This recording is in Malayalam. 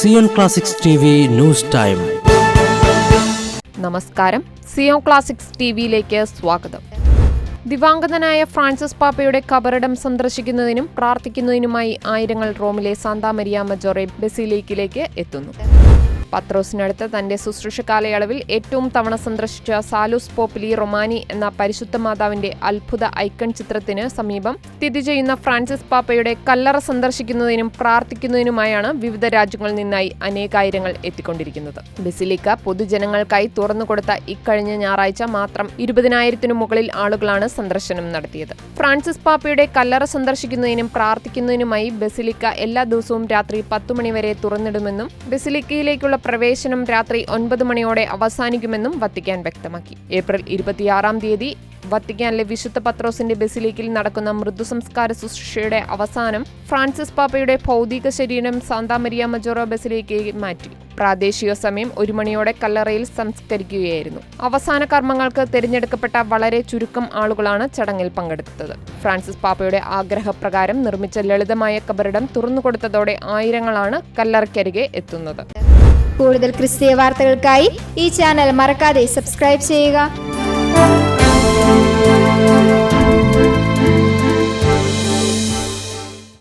Zion classics TV news time നമസ്കാരം. സിയോൺ ക്ലാസിക്സ് ടി വിയിലേക്ക് സ്വാഗതം. ദിവാംഗതനായ ഫ്രാൻസിസ് പാപ്പയുടെ കബറിടം സന്ദർശിക്കുന്നതിനും പ്രാർത്ഥിക്കുന്നതിനുമായി ആയിരങ്ങൾ റോമിലെ സാന്താ മരിയ മജോറെ ബസിലേക്കിലേക്ക് എത്തുന്നു. പത്രോസിനടുത്ത് തന്റെ ശുശ്രൂഷ കാലയളവിൽ ഏറ്റവും തവണ സന്ദർശിച്ച സാലൂസ് പോപ്പിലി റൊമാനി എന്ന പരിശുദ്ധ മാതാവിന്റെ അത്ഭുത ഐക്കൺ ചിത്രത്തിന് സമീപം സ്ഥിതി ചെയ്യുന്ന ഫ്രാൻസിസ് പാപ്പയുടെ കല്ലറ സന്ദർശിക്കുന്നതിനും പ്രാർത്ഥിക്കുന്നതിനുമായാണ് വിവിധ രാജ്യങ്ങളിൽ നിന്നായി അനേകായിരങ്ങൾ എത്തിക്കൊണ്ടിരിക്കുന്നത്. ബസിലിക്ക പൊതുജനങ്ങൾക്കായി തുറന്നുകൊടുത്ത ഇക്കഴിഞ്ഞ ഞായറാഴ്ച മാത്രം ഇരുപതിനായിരത്തിനു മുകളിൽ ആളുകളാണ് സന്ദർശനം നടത്തിയത്. ഫ്രാൻസിസ് പാപ്പയുടെ കല്ലറ സന്ദർശിക്കുന്നതിനും പ്രാർത്ഥിക്കുന്നതിനുമായി ബസിലിക്ക എല്ലാ ദിവസവും രാത്രി പത്തുമണിവരെ തുറന്നിടുമെന്നും ബസിലിക്കയിലേക്കുള്ള പ്രവേശനം രാത്രി ഒൻപത് മണിയോടെ അവസാനിക്കുമെന്നും വത്തിക്കാൻ വ്യക്തമാക്കി. ഏപ്രിൽ ഇരുപത്തിയാറാം തീയതി വത്തിക്കാനിലെ വിശുദ്ധ പത്രോസിന്റെ ബസിലേക്കിൽ നടക്കുന്ന മൃദുസംസ്കാര ശുശ്രൂഷയുടെ അവസാനം ഫ്രാൻസിസ് പാപ്പയുടെ ഭൗതിക ശരീരം സാന്താമരിയ മജോറോ ബസിലേക്ക് മാറ്റി. പ്രാദേശിക സമയം ഒരു മണിയോടെ കല്ലറയിൽ സംസ്കരിക്കുകയായിരുന്നു. അവസാന കർമ്മങ്ങൾക്ക് തിരഞ്ഞെടുക്കപ്പെട്ട വളരെ ചുരുക്കം ആളുകളാണ് ചടങ്ങിൽ പങ്കെടുത്തത്. ഫ്രാൻസിസ് പാപ്പയുടെ ആഗ്രഹപ്രകാരം നിർമ്മിച്ച ലളിതമായ കബറിടം തുറന്നുകൊടുത്തതോടെ ആയിരങ്ങളാണ് കല്ലറയ്ക്കരികെ എത്തുന്നത്. കൂടുതൽ ക്രിസ്തീയ വാർത്തകൾക്കായി ഈ ചാനൽ മറക്കാതെ സബ്സ്ക്രൈബ് ചെയ്യുക.